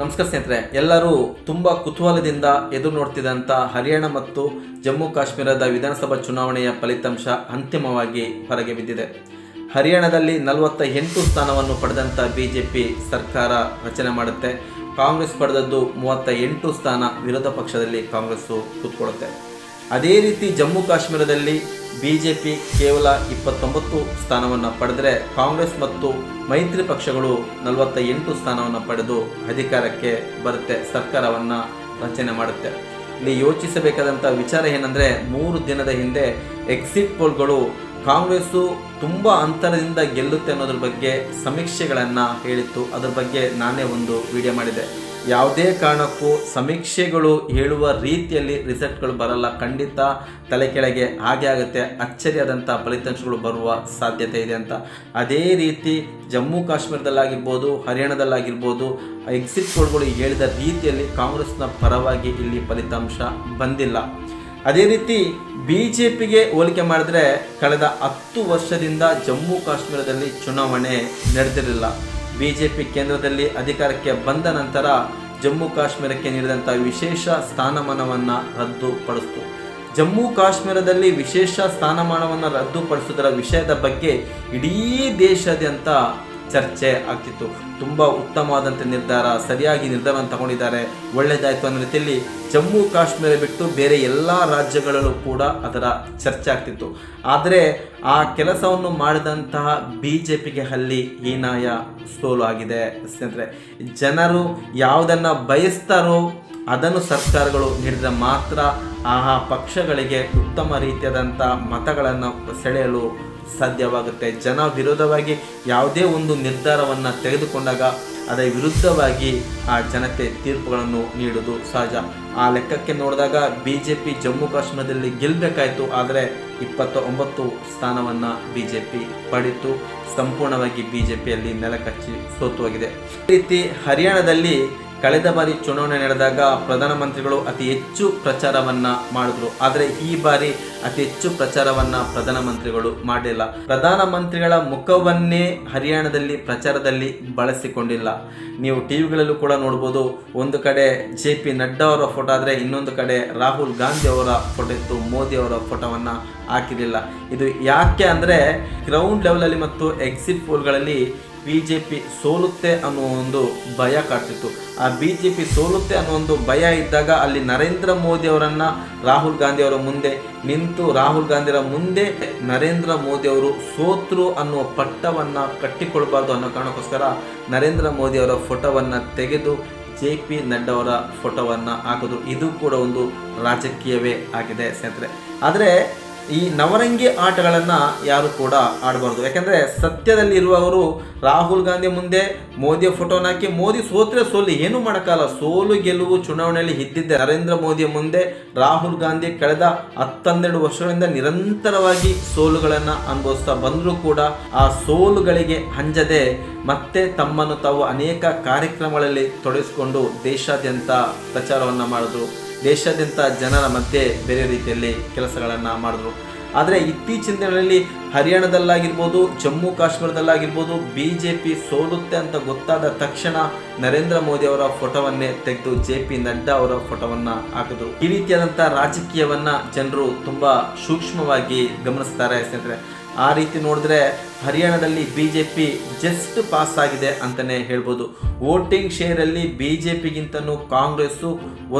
ನಮಸ್ಕಾರ ಸ್ನೇಹಿತರೆ, ಎಲ್ಲರೂ ತುಂಬ ಕುತೂಹಲದಿಂದ ಎದುರು ನೋಡ್ತಿದ್ದಂಥ ಹರಿಯಾಣ ಮತ್ತು ಜಮ್ಮು ಕಾಶ್ಮೀರದ ವಿಧಾನಸಭಾ ಚುನಾವಣೆಯ ಫಲಿತಾಂಶ ಅಂತಿಮವಾಗಿ ಹೊರಗೆ ಬಿದ್ದಿದೆ. ಹರಿಯಾಣದಲ್ಲಿ ನಲವತ್ತ ಎಂಟು ಸ್ಥಾನವನ್ನು ಪಡೆದಂಥ ಬಿ ಜೆ ಪಿ ಸರ್ಕಾರ ರಚನೆ ಮಾಡುತ್ತೆ. ಕಾಂಗ್ರೆಸ್ ಪಡೆದದ್ದು ಮೂವತ್ತ ಎಂಟು ಸ್ಥಾನ, ವಿರೋಧ ಪಕ್ಷದಲ್ಲಿ ಕಾಂಗ್ರೆಸ್ಸು ಕೂತ್ಕೊಳ್ಳುತ್ತೆ. ಅದೇ ರೀತಿ ಜಮ್ಮು ಕಾಶ್ಮೀರದಲ್ಲಿ ಬಿ ಜೆ ಪಿ ಕೇವಲ ಇಪ್ಪತ್ತೊಂಬತ್ತು ಸ್ಥಾನವನ್ನು ಪಡೆದರೆ ಕಾಂಗ್ರೆಸ್ ಮತ್ತು ಮೈತ್ರಿ ಪಕ್ಷಗಳು ನಲವತ್ತ ಎಂಟು ಸ್ಥಾನವನ್ನು ಪಡೆದು ಅಧಿಕಾರಕ್ಕೆ ಬರುತ್ತೆ, ಸರ್ಕಾರವನ್ನು ರಚನೆ ಮಾಡುತ್ತೆ. ಇಲ್ಲಿ ಯೋಚಿಸಬೇಕಾದಂಥ ವಿಚಾರ ಏನಂದರೆ, ಮೂರು ದಿನದ ಹಿಂದೆ ಎಕ್ಸಿಟ್ ಪೋಲ್ಗಳು ಕಾಂಗ್ರೆಸ್ಸು ತುಂಬ ಅಂತರದಿಂದ ಗೆಲ್ಲುತ್ತೆ ಅನ್ನೋದ್ರ ಬಗ್ಗೆ ಸಮೀಕ್ಷೆಗಳನ್ನು ಹೇಳಿತ್ತು. ಅದ್ರ ಬಗ್ಗೆ ನಾನೇ ಒಂದು ವಿಡಿಯೋ ಮಾಡಿದೆ. ಯಾವುದೇ ಕಾರಣಕ್ಕೂ ಸಮೀಕ್ಷೆಗಳು ಹೇಳುವ ರೀತಿಯಲ್ಲಿ ರಿಸಲ್ಟ್ಗಳು ಬರಲ್ಲ. ಖಂಡಿತ ತಲೆ ಕೆಳಗೆ ಹಾಗೆ ಆಗುತ್ತೆ. ಅಚ್ಚರಿಯಾದಂಥ ಫಲಿತಾಂಶಗಳು ಬರುವ ಸಾಧ್ಯತೆ ಇದೆ ಅಂತ. ಅದೇ ರೀತಿ ಜಮ್ಮು ಕಾಶ್ಮೀರದಲ್ಲಾಗಿರ್ಬೋದು, ಹರಿಯಾಣದಲ್ಲಾಗಿರ್ಬೋದು ಎಕ್ಸಿಟ್ ಪೋಲ್ಗಳು ಹೇಳಿದ ರೀತಿಯಲ್ಲಿ ಕಾಂಗ್ರೆಸ್ನ ಪರವಾಗಿ ಇಲ್ಲಿ ಫಲಿತಾಂಶ ಬಂದಿಲ್ಲ. ಅದೇ ರೀತಿ ಬಿ ಜೆ ಪಿಗೆ ಹೋಲಿಕೆ ಮಾಡಿದ್ರೆ ಕಳೆದ ಹತ್ತು ವರ್ಷದಿಂದ ಜಮ್ಮು ಕಾಶ್ಮೀರದಲ್ಲಿ ಚುನಾವಣೆ ನಡೆದಿರಲಿಲ್ಲ. ಬಿ ಜೆ ಪಿ ಕೇಂದ್ರದಲ್ಲಿ ಅಧಿಕಾರಕ್ಕೆ ಬಂದ ನಂತರ ಜಮ್ಮು ಕಾಶ್ಮೀರಕ್ಕೆ ನೀಡಿದಂಥ ವಿಶೇಷ ಸ್ಥಾನಮಾನವನ್ನು ರದ್ದುಪಡಿಸಿತು. ಜಮ್ಮು ಕಾಶ್ಮೀರದಲ್ಲಿ ವಿಶೇಷ ಸ್ಥಾನಮಾನವನ್ನು ರದ್ದುಪಡಿಸುವುದರ ವಿಷಯದ ಬಗ್ಗೆ ಇಡೀ ದೇಶಾದ್ಯಂತ ಚರ್ಚೆ ಆಗ್ತಿತ್ತು. ತುಂಬ ಉತ್ತಮವಾದಂಥ ನಿರ್ಧಾರ, ಸರಿಯಾಗಿ ನಿರ್ಧಾರವನ್ನು ತಗೊಂಡಿದ್ದಾರೆ. ಒಳ್ಳೆಯದಾಯಿತು ಅನ್ನೋ ರೀತಿಯಲ್ಲಿ ಜಮ್ಮು ಕಾಶ್ಮೀರ ಬಿಟ್ಟು ಬೇರೆ ಎಲ್ಲ ರಾಜ್ಯಗಳಲ್ಲೂ ಕೂಡ ಅದರ ಚರ್ಚೆ ಆಗ್ತಿತ್ತು. ಆದರೆ ಆ ಕೆಲಸವನ್ನು ಮಾಡಿದಂತಹ ಬಿ ಜೆ ಪಿಗೆ ಅಲ್ಲಿ ಹೀನಾಯ ಸೋಲು ಆಗಿದೆ. ಅಂದರೆ ಜನರು ಯಾವುದನ್ನು ಬಯಸ್ತಾರೋ ಅದನ್ನು ಸರ್ಕಾರಗಳು ನೀಡಿದರೆ ಮಾತ್ರ ಆ ಪಕ್ಷಗಳಿಗೆ ಉತ್ತಮ ರೀತಿಯಾದಂಥ ಮತಗಳನ್ನು ಸೆಳೆಯಲು ಸಾಧ್ಯವಾಗುತ್ತೆ. ಜನ ವಿರೋಧವಾಗಿ ಯಾವುದೇ ಒಂದು ನಿರ್ಧಾರವನ್ನು ತೆಗೆದುಕೊಂಡಾಗ ಅದರ ವಿರುದ್ಧವಾಗಿ ಆ ಜನತೆ ತೀರ್ಪುಗಳನ್ನು ನೀಡುವುದು ಸಹಜ. ಆ ಲೆಕ್ಕಕ್ಕೆ ನೋಡಿದಾಗ ಬಿ ಜೆ ಪಿ ಜಮ್ಮು ಕಾಶ್ಮೀರದಲ್ಲಿ ಗೆಲ್ಲಬೇಕಾಯಿತು ಆದರೆ ಇಪ್ಪತ್ತ ಒಂಬತ್ತು ಸ್ಥಾನವನ್ನು ಬಿ ಜೆ ಪಿ ಪಡಿತು ಸಂಪೂರ್ಣವಾಗಿ ಬಿ ಜೆ ಪಿಯಲ್ಲಿ ನೆಲಕಚ್ಚಿ ಸೋತು ಹೋಗಿದೆ. ಈ ರೀತಿ ಹರಿಯಾಣದಲ್ಲಿ ಕಳೆದ ಬಾರಿ ಚುನಾವಣೆ ನಡೆದಾಗ ಪ್ರಧಾನಮಂತ್ರಿಗಳು ಅತಿ ಹೆಚ್ಚು ಪ್ರಚಾರವನ್ನು ಮಾಡಿದ್ರು. ಆದರೆ ಈ ಬಾರಿ ಅತಿ ಹೆಚ್ಚು ಪ್ರಚಾರವನ್ನ ಪ್ರಧಾನಮಂತ್ರಿಗಳು ಮಾಡಿಲ್ಲ. ಪ್ರಧಾನಮಂತ್ರಿಗಳ ಮುಖವನ್ನೇ ಹರಿಯಾಣದಲ್ಲಿ ಪ್ರಚಾರದಲ್ಲಿ ಬಳಸಿಕೊಂಡಿಲ್ಲ. ನೀವು ಟಿವಿಗಳಲ್ಲೂ ಕೂಡ ನೋಡ್ಬೋದು, ಒಂದು ಕಡೆ ಜೆ ಪಿ ನಡ್ಡಾ ಅವರ ಫೋಟೋ ಆದರೆ ಇನ್ನೊಂದು ಕಡೆ ರಾಹುಲ್ ಗಾಂಧಿ ಅವರ ಫೋಟೋ ಇತ್ತು, ಮೋದಿ ಅವರ ಫೋಟೋವನ್ನು ಹಾಕಿರಲಿಲ್ಲ. ಇದು ಯಾಕೆ ಅಂದರೆ ಗ್ರೌಂಡ್ ಲೆವೆಲಲ್ಲಿ ಮತ್ತು ಎಕ್ಸಿಟ್ ಪೋಲ್ಗಳಲ್ಲಿ ಬಿ ಜೆ ಪಿ ಸೋಲುತ್ತೆ ಅನ್ನೋ ಒಂದು ಭಯ ಕಾಡ್ತಿತ್ತು. ಆ ಬಿ ಜೆ ಪಿ ಸೋಲುತ್ತೆ ಅನ್ನೋ ಒಂದು ಭಯ ಇದ್ದಾಗ ಅಲ್ಲಿ ನರೇಂದ್ರ ಮೋದಿ ಅವರನ್ನು ರಾಹುಲ್ ಗಾಂಧಿ ಅವರ ಮುಂದೆ ನಿಂತು ರಾಹುಲ್ ಗಾಂಧಿರ ಮುಂದೆ ನರೇಂದ್ರ ಮೋದಿ ಅವರು ಸೋತ್ರು ಅನ್ನುವ ಪಟ್ಟವನ್ನು ಕಟ್ಟಿಕೊಳ್ಬಾರ್ದು ಅನ್ನೋ ಕಾರಣಕ್ಕೋಸ್ಕರ ನರೇಂದ್ರ ಮೋದಿ ಅವರ ಫೋಟೋವನ್ನು ತೆಗೆದು ಜೆ ಪಿ ನಡ್ಡಾ ಅವರ ಫೋಟೋವನ್ನು ಹಾಕಿದ್ರು ಇದು ಕೂಡ ಒಂದು ರಾಜಕೀಯವೇ ಆಗಿದೆ ಸ್ನೇಹಿತರೆ. ಆದರೆ ಈ ನವರಂಗಿ ಆಟಗಳನ್ನು ಯಾರು ಕೂಡ ಆಡಬಾರ್ದು. ಯಾಕೆಂದರೆ ಸತ್ಯದಲ್ಲಿ ಇರುವವರು ರಾಹುಲ್ ಗಾಂಧಿ ಮುಂದೆ ಮೋದಿಯ ಫೋಟೋನ ಹಾಕಿ ಮೋದಿ ಸೋತ್ರೆ ಸೋಲು, ಏನು ಮಾಡೋಕ್ಕಲ್ಲ. ಸೋಲು ಗೆಲುವು ಚುನಾವಣೆಯಲ್ಲಿ ಇದ್ದಿದ್ದೆ ನರೇಂದ್ರ ಮೋದಿಯ ಮುಂದೆ ರಾಹುಲ್ ಗಾಂಧಿ ಕಳೆದ ಹತ್ತೊಂದೆರಡು ವರ್ಷಗಳಿಂದ ನಿರಂತರವಾಗಿ ಸೋಲುಗಳನ್ನು ಅನುಭವಿಸ್ತಾ ಬಂದರೂ ಕೂಡ ಆ ಸೋಲುಗಳಿಗೆ ಹಂಜದೆ ಮತ್ತೆ ತಮ್ಮನ್ನು ತಾವು ಅನೇಕ ಕಾರ್ಯಕ್ರಮಗಳಲ್ಲಿ ತೊಡಗಿಸಿಕೊಂಡು ದೇಶಾದ್ಯಂತ ಪ್ರಚಾರವನ್ನು ಮಾಡಿದ್ರು. ದೇಶಾದ್ಯಂತ ಜನರ ಮಧ್ಯೆ ಬೇರೆ ರೀತಿಯಲ್ಲಿ ಕೆಲಸಗಳನ್ನು ಮಾಡಿದ್ರು. ಆದರೆ ಇತ್ತೀಚಿನ ದಿನಗಳಲ್ಲಿ ಹರಿಯಾಣದಲ್ಲಾಗಿರ್ಬೋದು, ಜಮ್ಮು ಕಾಶ್ಮೀರದಲ್ಲಾಗಿರ್ಬೋದು ಬಿ ಜೆ ಪಿ ಸೋಲುತ್ತೆ ಅಂತ ಗೊತ್ತಾದ ತಕ್ಷಣ ನರೇಂದ್ರ ಮೋದಿ ಅವರ ಫೋಟೋವನ್ನೇ ತೆಗೆದು ಜೆ ಪಿ ನಡ್ಡಾ ಅವರ ಫೋಟೋವನ್ನು ಹಾಕಿದ್ರು. ಈ ರೀತಿಯಾದಂಥ ರಾಜಕೀಯವನ್ನು ಜನರು ತುಂಬ ಸೂಕ್ಷ್ಮವಾಗಿ ಗಮನಿಸ್ತಾರೆ ಸ್ನೇಹಿತರೆ. ಆ ರೀತಿ ನೋಡಿದ್ರೆ ಹರಿಯಾಣದಲ್ಲಿ B J P just pass ಆಗಿದೆ ಅಂತಲೇ ಹೇಳ್ಬೋದು. ವೋಟಿಂಗ್ ಶೇರಲ್ಲಿ ಬಿ ಜೆ ಪಿಗಿಂತನೂ ಕಾಂಗ್ರೆಸ್ಸು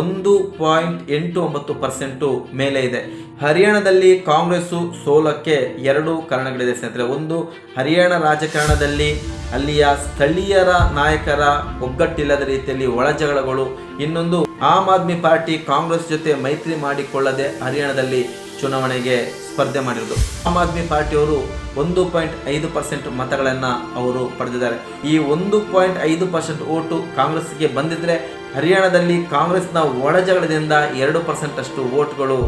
ಒಂದು ಪಾಯಿಂಟ್ ಎಂಟು ಒಂಬತ್ತು ಪರ್ಸೆಂಟು ಮೇಲೆ ಇದೆ. ಹರಿಯಾಣದಲ್ಲಿ ಕಾಂಗ್ರೆಸ್ಸು ಸೋಲಕ್ಕೆ ಎರಡು ಕಾರಣಗಳಿದೆ ಸ್ನೇಹಿತರೆ. ಒಂದು, ಹರಿಯಾಣ ರಾಜಕಾರಣದಲ್ಲಿ ಅಲ್ಲಿಯ ಸ್ಥಳೀಯರ ನಾಯಕರ ಒಗ್ಗಟ್ಟಿಲ್ಲದ ರೀತಿಯಲ್ಲಿ ಒಳಜಗಳಗಳು ಇನ್ನೊಂದು, ಆಮ್ ಆದ್ಮಿ ಪಾರ್ಟಿ ಕಾಂಗ್ರೆಸ್ ಜೊತೆ ಮೈತ್ರಿ ಮಾಡಿಕೊಳ್ಳದೆ ಹರಿಯಾಣದಲ್ಲಿ ಚುನಾವಣೆಗೆ ಸ್ಪರ್ಧೆ ಮಾಡಿರೋದು. ಆಮ್ ಆದ್ಮಿ ಪಾರ್ಟಿಯವರು ಒಂದು ಪಾಯಿಂಟ್ ಐದು ಪರ್ಸೆಂಟ್ ಮತಗಳನ್ನು ಅವರು ಪಡೆದಿದ್ದಾರೆ. ಈ ಒಂದು ಪಾಯಿಂಟ್ ಐದು ಪರ್ಸೆಂಟ್ ಓಟು ಕಾಂಗ್ರೆಸ್ಗೆ ಬಂದಿದ್ರೆ ಹರಿಯಾಣದಲ್ಲಿ ಕಾಂಗ್ರೆಸ್ನ ಒಳಜಗಳದಿಂದ ಎರಡು ಪರ್ಸೆಂಟ್ ಅಷ್ಟು ಓಟ್ಗಳು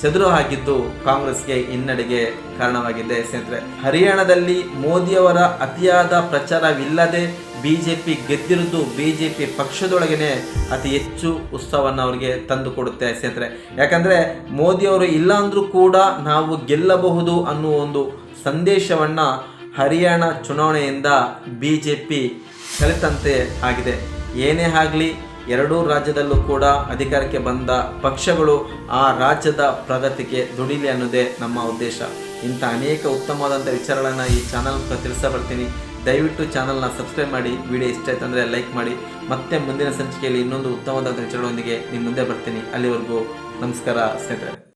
ಚದುರು ಹಾಕಿದ್ದು ಕಾಂಗ್ರೆಸ್ಗೆ ಹಿನ್ನಡೆಗೆ ಕಾರಣವಾಗಿದೆ. ಸ್ನೇಹಿತರೆ, ಹರಿಯಾಣದಲ್ಲಿ ಮೋದಿಯವರ ಅತಿಯಾದ ಪ್ರಚಾರವಿಲ್ಲದೆ ಬಿಜೆಪಿ ಗೆದ್ದಿರುವುದು ಬಿಜೆಪಿ ಪಕ್ಷದೊಳಗೇನೆ ಅತಿ ಹೆಚ್ಚು ಉತ್ಸವವನ್ನು ಅವರಿಗೆ ತಂದು ಕೊಡುತ್ತೆ ಸ್ನೇಹಿತರೆ. ಯಾಕಂದರೆ, ಮೋದಿಯವರು ಇಲ್ಲ ಅಂದರೂ ಕೂಡ ನಾವು ಗೆಲ್ಲಬಹುದು ಅನ್ನುವ ಒಂದು ಸಂದೇಶವನ್ನು ಹರಿಯಾಣ ಚುನಾವಣೆಯಿಂದ ಬಿ ಜೆ ಪಿ ಕಲಿತಂತೆ ಆಗಿದೆ. ಏನೇ ಆಗಲಿ ಎರಡೂ ರಾಜ್ಯದಲ್ಲೂ ಕೂಡ ಅಧಿಕಾರಕ್ಕೆ ಬಂದ ಪಕ್ಷಗಳು ಆ ರಾಜ್ಯದ ಪ್ರಗತಿಗೆ ದುಡಿಲಿ ಅನ್ನೋದೇ ನಮ್ಮ ಉದ್ದೇಶ. ಇಂಥ ಅನೇಕ ಉತ್ತಮವಾದಂಥ ವಿಚಾರಗಳನ್ನು ಈ ಚಾನಲ್ ಮೂಲಕ ತಿಳಿಸಬರ್ತೀನಿ ದಯವಿಟ್ಟು ಚಾನಲ್ನ ಸಬ್ಸ್ಕ್ರೈಬ್ ಮಾಡಿ, ವಿಡಿಯೋ ಇಷ್ಟ ಆಯ್ತು ಅಂದರೆ ಲೈಕ್ ಮಾಡಿ. ಮತ್ತೆ ಮುಂದಿನ ಸಂಚಿಕೆಯಲ್ಲಿ ಇನ್ನೊಂದು ಉತ್ತಮವಾದಂಥ ವಿಚಾರಗಳೊಂದಿಗೆ ನಿಮ್ಮ ಮುಂದೆ ಬರ್ತೀನಿ. ಅಲ್ಲಿವರೆಗೂ ನಮಸ್ಕಾರ ಸ್ನೇಹಿತರೆ.